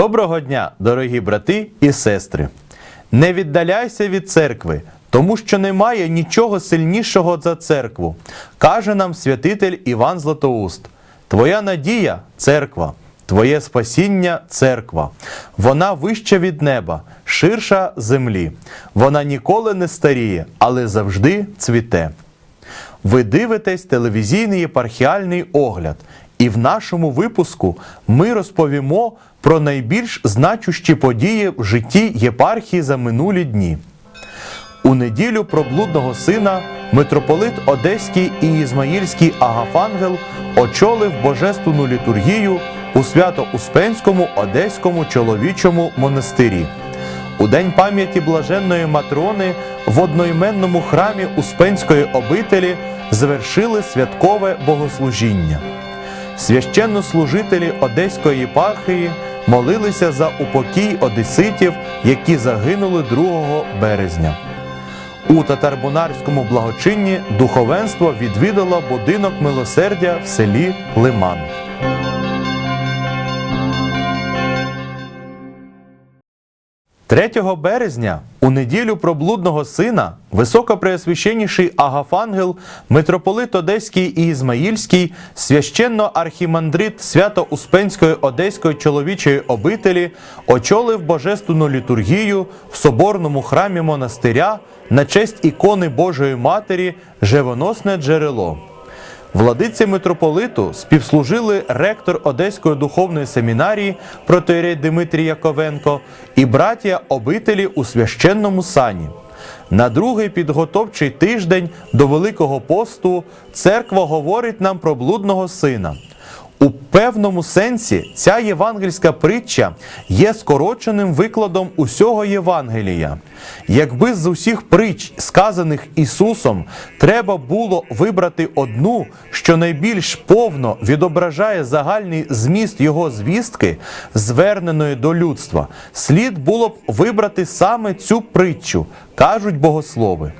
Доброго дня, дорогі брати і сестри! Не віддаляйся від церкви, тому що немає нічого сильнішого за церкву, каже нам святитель Іван Златоуст. Твоя надія церква, твоє спасіння церква. Вона вища від неба, ширша землі. Вона ніколи не старіє, але завжди цвіте. Ви дивитесь телевізійний єпархіальний огляд, і в нашому випуску ми розповімо про найбільш значущі події в житті єпархії за минулі дні. У неділю про блудного сина митрополит Одеський і Ізмаїльський Агафангел очолив божественну літургію у Свято-Успенському Одеському чоловічому монастирі. У день пам'яті блаженної Матрони в одноіменному храмі Успенської обителі завершили святкове богослужіння. Священнослужителі Одеської єпархії молилися за упокій одеситів, які загинули 2 березня. У татарбунарському благочинні духовенство відвідало будинок милосердя в селі Лиман. – 3 березня у неділю про блудного сина високопреосвященніший Агафангел, митрополит Одеський і Ізмаїльський, священно архімандрит Свято-Успенської Одеської чоловічої обителі очолив божественну літургію в соборному храмі монастиря на честь ікони Божої Матері Живоносне джерело. Владиці митрополиту співслужили ректор Одеської духовної семінарії протоєрей Дмитрій Яковенко і братія обителі у священному сані. На другий підготовчий тиждень до Великого посту церква говорить нам про блудного сина. У певному сенсі ця євангельська притча є скороченим викладом усього Євангелія. Якби з усіх притч, сказаних Ісусом, треба було вибрати одну, що найбільш повно відображає загальний зміст Його звістки, зверненої до людства, слід було б вибрати саме цю притчу, кажуть богослови.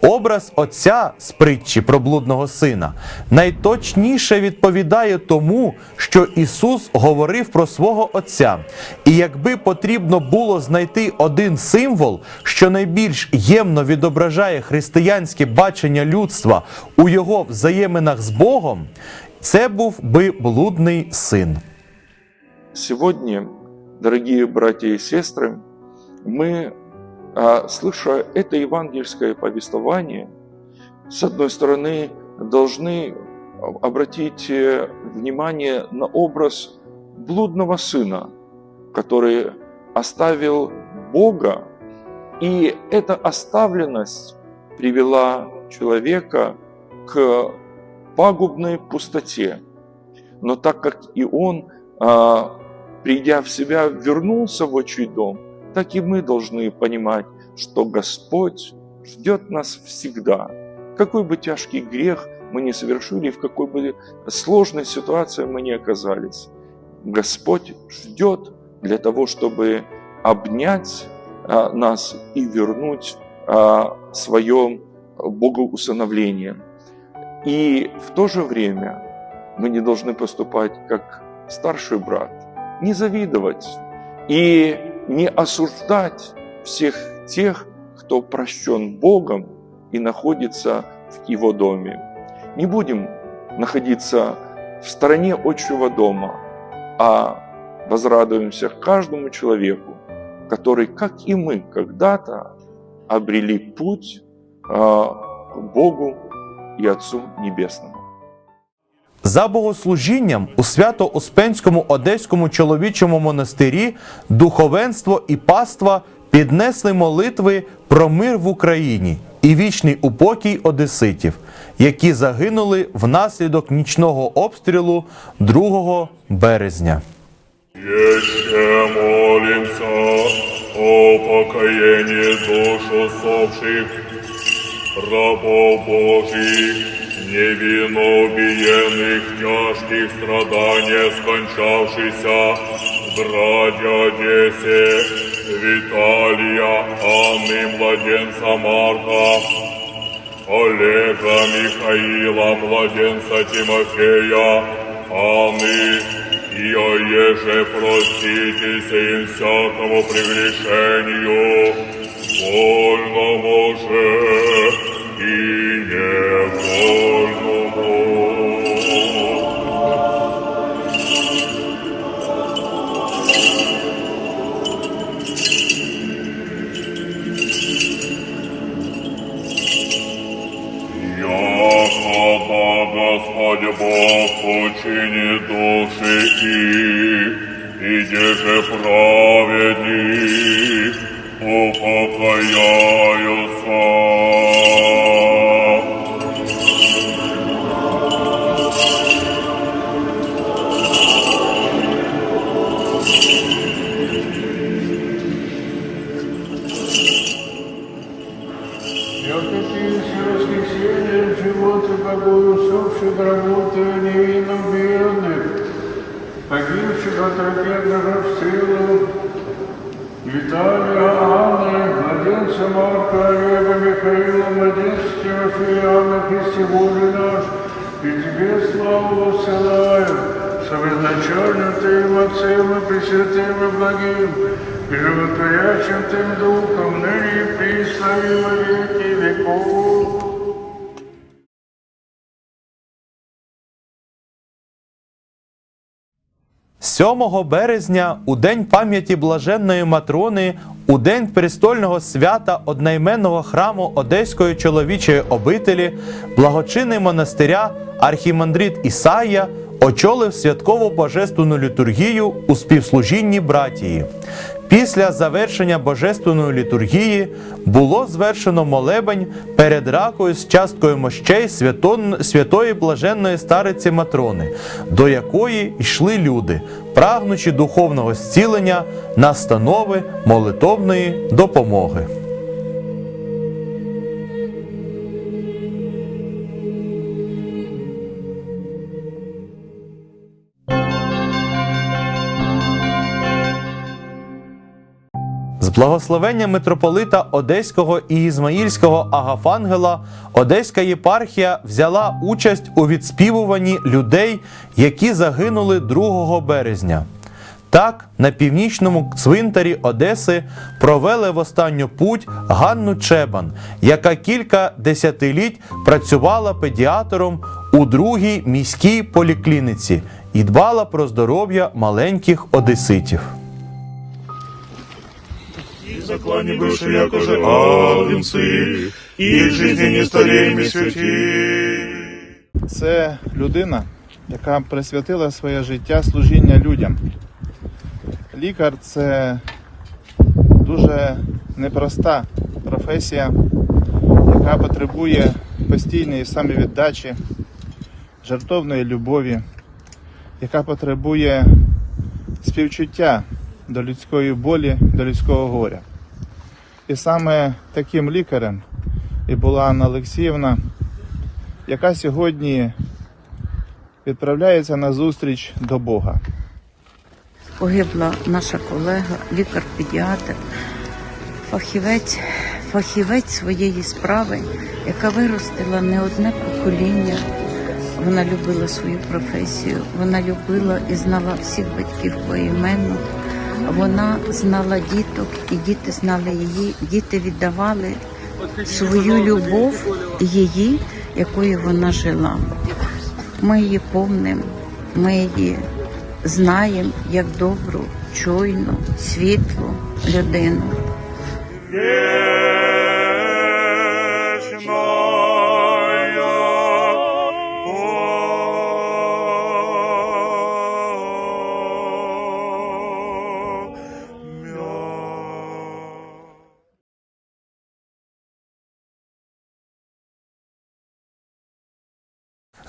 Образ отця з притчі про блудного сина найточніше відповідає тому, що Ісус говорив про свого Отця. І якби потрібно було знайти один символ, що найбільш ємно відображає християнське бачення людства у його взаєминах з Богом, це був би блудний син. Сегодня, дорогие братья и сестры, мы, а, слыша это евангельское повествование, с одной стороны, должны обратить э, внимание на образ блудного сына, который оставил Бога, и эта оставленность привела человека к пагубной пустоте. Но так как и он, а, придя в себя, вернулся в отчий дом, так и мы должны понимать, что Господь ждет нас всегда. Какой бы тяжкий грех мы не совершили, в какой бы сложной ситуации мы не оказались, Господь ждет для того, чтобы обнять а, нас и вернуть а, свое богоусыновление. И в то же время мы не должны поступать как старший брат, не завидовать и не осуждать всех тех, кто прощен Богом и находится в Его доме. Не будем находиться в стороне отчего дома, а возрадуемся каждому человеку, который, как и мы, когда-то обрели путь а, к Богу и Отцу Небесному. За богослужінням у Свято-Успенському Одеському чоловічому монастирі духовенство і паства піднесли молитви про мир в Україні і вічний упокій одеситів, які загинули внаслідок нічного обстрілу 2 березня. Еще молимся о покаянии душ усопших, рабов Божьих, невинно убиенных в тяжких страданиях скончавшихся, братья Одессе, Виталия, Анны, младенца Марка, Олега, Михаила, младенца Тимофея, Анны, еже проститесь им всякому прегрешению, вольному же и невольному. Якобы Господь Бог учини души их, и же праведник упокояются. усопших, работая невинно бедных, погибших от ракетного обстрела, Виталия, Анны, младенца Марка, Олега, Михаила, младенца Тимофея, Иоанна, Христе Божий наш, и Тебе славу посылаем, со изначальным Твоим Отцем и Пресвятым и Благим, и животворящим Тем Духом, ныне и присно и во веки веков. 7 березня, у день пам'яті блаженної Матрони, у день престольного свята одноіменного храму Одеської чоловічої обителі, благочинний монастиря архімандрит Ісая очолив святкову божественну літургію у співслужінні братії. Після завершення божественної літургії було звершено молебень перед ракою з часткою мощей святої блаженної стариці Матрони, до якої йшли люди, прагнучи духовного зцілення, настанови, молитовної допомоги. Благословення митрополита Одеського і Ізмаїльського Агафангела Одеська єпархія взяла участь у відспівуванні людей, які загинули 2 березня. Так, на північному цвинтарі Одеси провели в останню путь Ганну Чебан, яка кілька десятиліть працювала педіатром у другій міській поліклініці і дбала про здоров'я маленьких одеситів. Заклане бывшие, яко же агнцы, и жизни не старейми святи. Це людина, яка присвятила своє життя служіння людям. Лікар це дуже непроста професія, яка потребує постійної самовіддачі, жертовної любові, яка потребує співчуття до людської болі, до людського горя. І саме таким лікарем і була Анна Олексіївна, яка сьогодні відправляється на зустріч до Бога. Погибла наша колега, лікар-педіатр, фахівець, фахівець своєї справи, яка виростила не одне покоління. Вона любила свою професію, вона любила і знала всіх батьків поіменно. Вона знала діток, і діти знали її. Діти віддавали свою любов її, якою вона жила. Ми її помнимо, ми її знаємо як добру, чуйну, світлу людину.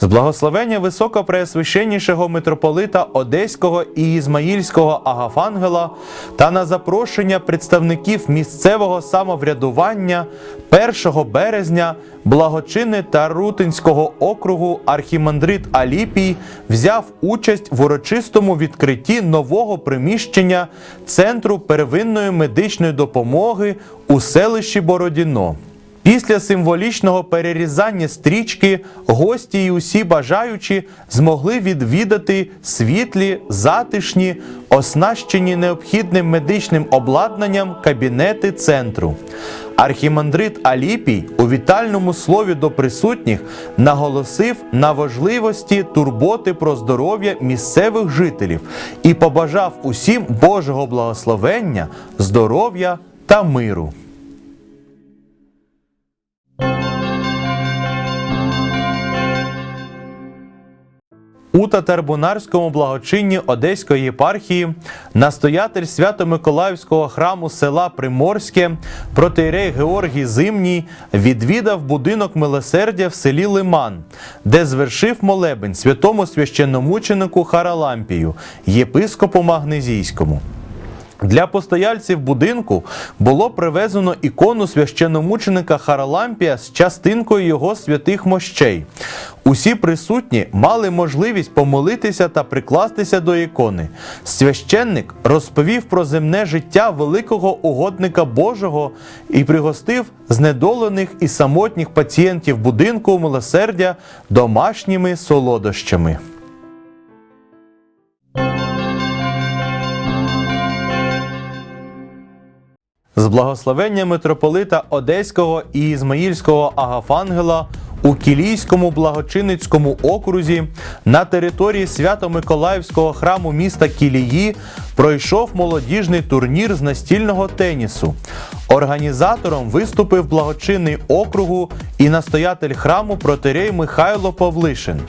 З благословення високопреосвященнішого митрополита Одеського і Ізмаїльського Агафангела та на запрошення представників місцевого самоврядування 1 березня благочинний Тарутинського округу архімандрит Аліпій взяв участь в урочистому відкритті нового приміщення Центру первинної медичної допомоги у селищі Бородіно. Після символічного перерізання стрічки гості і усі бажаючі змогли відвідати світлі, затишні, оснащені необхідним медичним обладнанням кабінети центру. Архімандрит Аліпій у вітальному слові до присутніх наголосив на важливості турботи про здоров'я місцевих жителів і побажав усім Божого благословення, здоров'я та миру. У Татарбунарському благочинні Одеської єпархії настоятель Свято-Миколаївського храму села Приморське протирей Георгій Зимній відвідав будинок милосердя в селі Лиман, де звершив молебень святому священномученику Харалампію, єпископу Магнезійському. Для постояльців будинку було привезено ікону священномученика Харалампія з частинкою його святих мощей. Усі присутні мали можливість помолитися та прикластися до ікони. Священник розповів про земне життя великого угодника Божого і пригостив знедолених і самотніх пацієнтів будинку милосердя домашніми солодощами. З благословення митрополита Одеського і Ізмаїльського Агафангела у Кілійському благочинницькому окрузі на території Свято-Миколаївського храму міста Кілії пройшов молодіжний турнір з настільного тенісу. Організатором виступив благочинний округу і настоятель храму протерей Михайло Павлишин.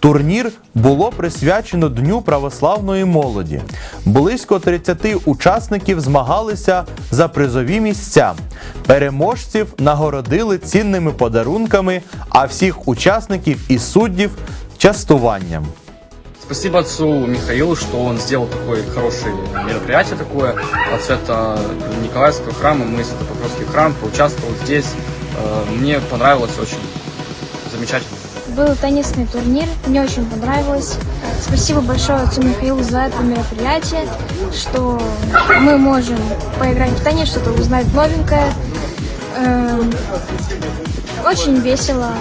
Турнір було присвячено Дню православної молоді. Близько 30 учасників змагалися за призові місця. Переможців нагородили цінними подарунками, а всіх учасників і суддів частуванням. Спасибо отцу Михаилу, что он сделал такое хорошее мероприятие такое от свято Николаевского храма. Мы Свято-Покровский храм поучаствовал здесь. Э, Мне понравилось очень замечательно Был теннисный турнир, мне очень понравилось. Спасибо большое отцу Михаилу за это мероприятие, что мы можем поиграть в теннис, что-то узнать новенькое. Эм, Очень весело.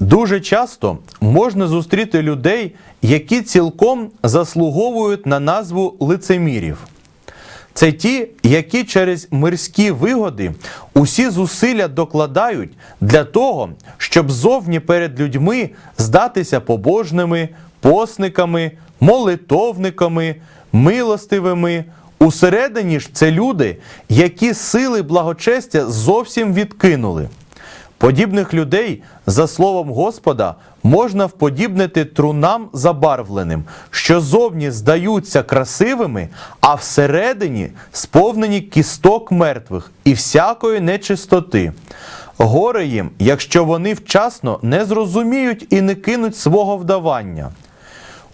Дуже часто можна зустріти людей, які цілком заслуговують на назву лицемірів. Це ті, які через мирські вигоди усі зусилля докладають для того, щоб зовні перед людьми здатися побожними, посниками, молитовниками, милостивими. Усередині ж це люди, які сили благочестя зовсім відкинули. Подібних людей, за словом Господа, можна вподібнити трунам забарвленим, що зовні здаються красивими, а всередині сповнені кісток мертвих і всякої нечистоти. Горе їм, якщо вони вчасно не зрозуміють і не кинуть свого вдавання.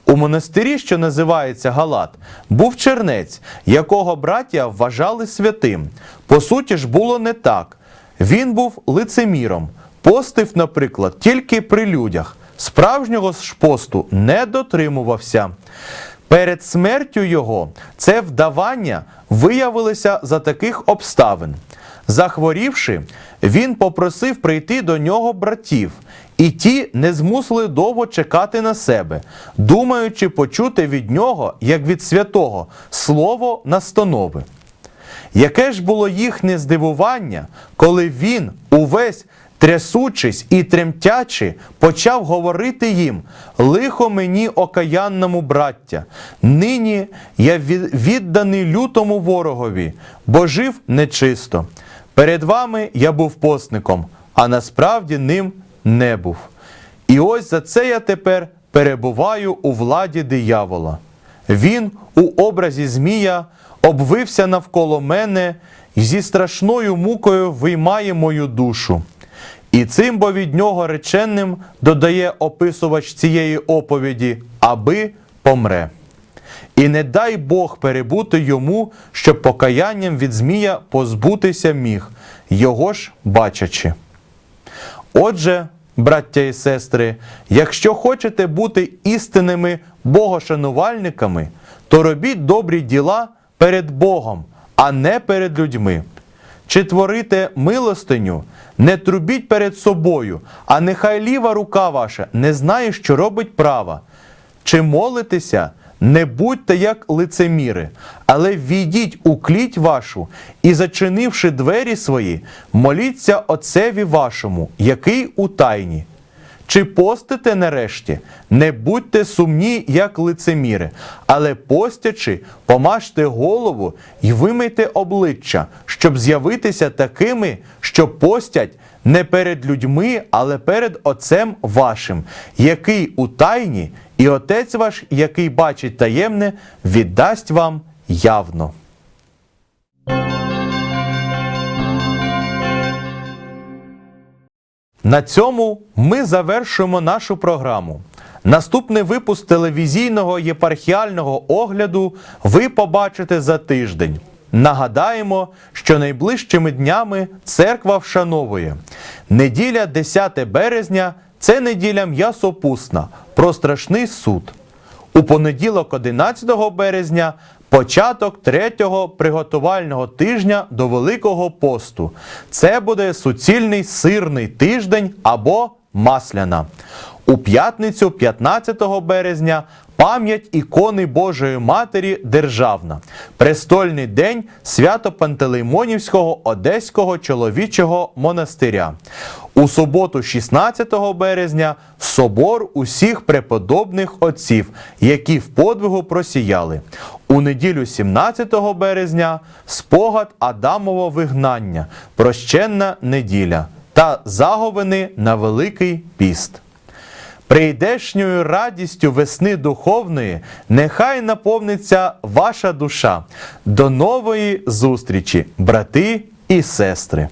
У монастирі, що називається Галат, був чернець, якого браття вважали святим. По суті ж було не так. Він був лицеміром, постив, наприклад, тільки при людях. Справжнього ж посту не дотримувався. Перед смертю його це вдавання виявилося за таких обставин. Захворівши, він попросив прийти до нього братів, і ті не змусили довго чекати на себе, думаючи почути від нього, як від святого, слово настанови. Яке ж було їхнє здивування, коли він, увесь трясучись і тремтячи, почав говорити їм: лихо мені окаянному браття, нині я відданий лютому ворогові, бо жив нечисто. Перед вами я був посником, а насправді ним не був. І ось за це я тепер перебуваю у владі диявола. Він у образі Змія обвився навколо мене і зі страшною мукою виймає мою душу. І цим бо від нього реченним додає описувач цієї оповіді, аби помре. І не дай Бог перебути йому, щоб покаянням від Змія позбутися міг, його ж бачачи. Отже, браття і сестри, якщо хочете бути істинними богошанувальниками, то робіть добрі діла перед Богом, а не перед людьми. Чи творите милостиню, не трубіть перед собою, а нехай ліва рука ваша не знає, що робить права. Чи молитеся, не будьте як лицеміри, але війдіть у кліть вашу і, зачинивши двері свої, моліться Отцеві вашому, який у тайні. Чи постите нарешті? Не будьте сумні, як лицеміри, але постячи, помажте голову й вимийте обличчя, щоб з'явитися такими, що постять не перед людьми, але перед Отцем вашим, який у тайні, і Отець ваш, який бачить таємне, віддасть вам явно. На цьому ми завершуємо нашу програму. Наступний випуск телевізійного єпархіального огляду ви побачите за тиждень. Нагадаємо, що найближчими днями церква вшановує. Неділя 10 березня це неділя м'ясопусна про страшний суд. У понеділок, 11 березня, початок третього приготувального тижня до Великого посту. Це буде суцільний сирний тиждень або масляна. У п'ятницю, 15 березня, пам'ять ікони Божої Матері державна. Престольний день свято Пантелеймонівського Одеського чоловічого монастиря. У суботу, 16 березня, собор усіх преподобних отців, які в подвигу просіяли. У неділю 17 березня спогад Адамового вигнання, прощенна неділя та заговини на Великий піст. Прийдешньою радістю весни духовної нехай наповниться ваша душа. До нової зустрічі, брати і сестри!